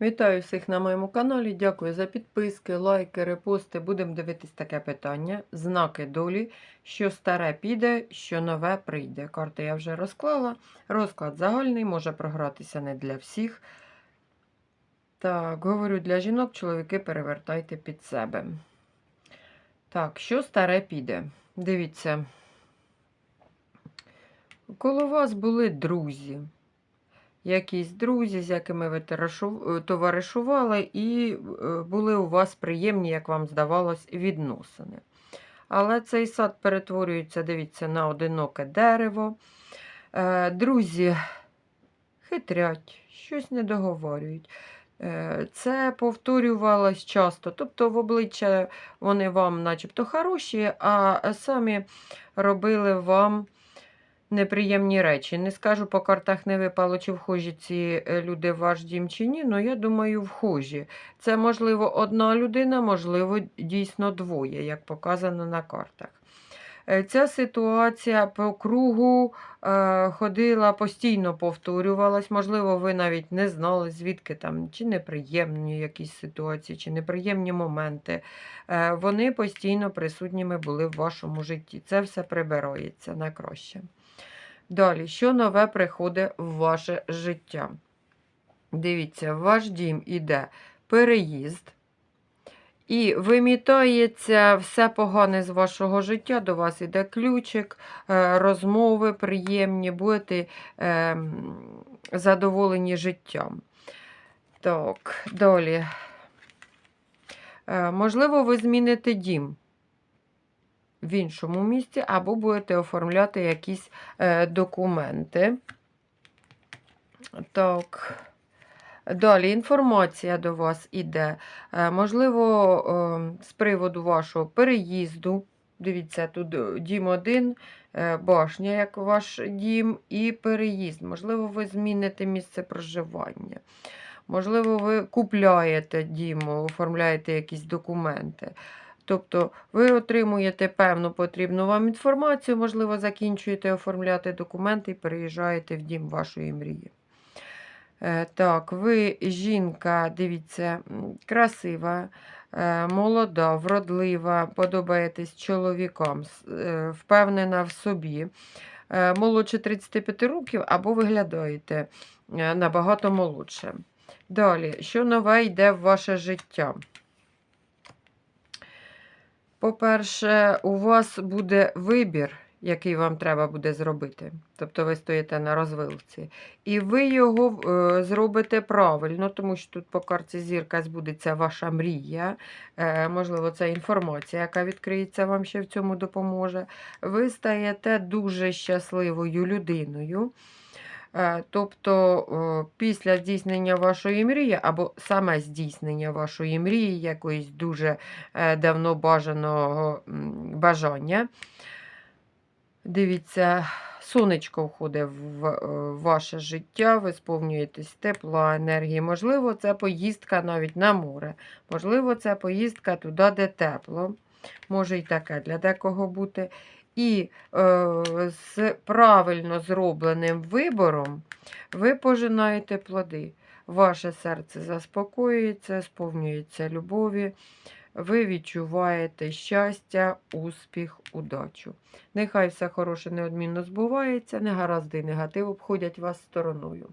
Вітаю всіх на моєму каналі. Дякую за підписки, лайки, репости. Будемо дивитись таке питання. Знаки долі, що старе піде, що нове прийде. Карти я вже розклала. Розклад загальний, може програтися не для всіх. Так, говорю для жінок, чоловіки перевертайте під себе. Так, що старе піде? Дивіться. Коло вас були друзі якісь друзі, з якими ви е, товаришували, і е, були у вас приємні, як вам здавалось, відносини. Але цей сад перетворюється, дивіться, на одиноке дерево. Е, Друзі хитрять, щось не договорюють. Це повторювалось часто. Тобто в обличчя вони вам начебто хороші, а самі робили вам неприємні речі. Не скажу, по картах не випало, чи вхожі ці е, люди в ваш дім чи ні, але я думаю, вхожі. Це, можливо, одна людина, можливо, дійсно двоє, як показано на картах. Е, Ця ситуація по кругу е, ходила, постійно повторювалась. Можливо, ви навіть не знали, звідки там чи неприємні якісь ситуації, чи неприємні моменти. Е, вони постійно присутніми були в вашому житті. Це все прибирається на краще. Далі, що нове приходить в ваше життя? Дивіться, ваш дім іде переїзд. І вимітається все погане з вашого життя. До вас іде ключик, е, розмови приємні, будете е, задоволені життям. Так, далі. Е, Можливо, ви зміните дім в іншому місці, або будете оформляти якісь документи. Так. Далі інформація до вас іде. Е, Можливо, е, з приводу вашого переїзду. Дивіться, тут е, дім один, е, башня, як ваш дім, і переїзд. Можливо, ви зміните місце проживання. Можливо, ви купляєте дім, оформляєте якісь документи. Тобто ви отримуєте певну потрібну вам інформацію, можливо, закінчуєте оформляти документи і переїжджаєте в дім вашої мрії. Е, Так, ви жінка, дивіться, красива, е, молода, вродлива, подобаєтесь чоловікам, е, впевнена в собі, молодше 35 років або виглядаєте набагато молодше. Далі, що нове йде в ваше життя? По-перше, у вас буде вибір, який вам треба буде зробити. Тобто ви стоїте на розвилці. І ви його е, зробите правильно, тому що тут по карті зірка збудеться ваша мрія. Е, можливо, це інформація, яка відкриється, вам ще в цьому допоможе. Ви стаєте дуже щасливою людиною. Е, Тобто після здійснення вашої мрії, або саме здійснення вашої мрії, якоїсь дуже е, давно бажаного бажання. Дивіться, сонечко входить в е, ваше життя, ви сповнюєтесь тепла, енергії. Можливо, це поїздка навіть на море. Можливо, це поїздка туди, де тепло. Може і таке для декого бути. І е, з правильно зробленим вибором ви пожинаєте плоди. Ваше серце заспокоюється, сповнюється любові. Ви відчуваєте щастя, успіх, удачу. Нехай все хороше неодмінно збувається, негаразди і негатив обходять вас стороною.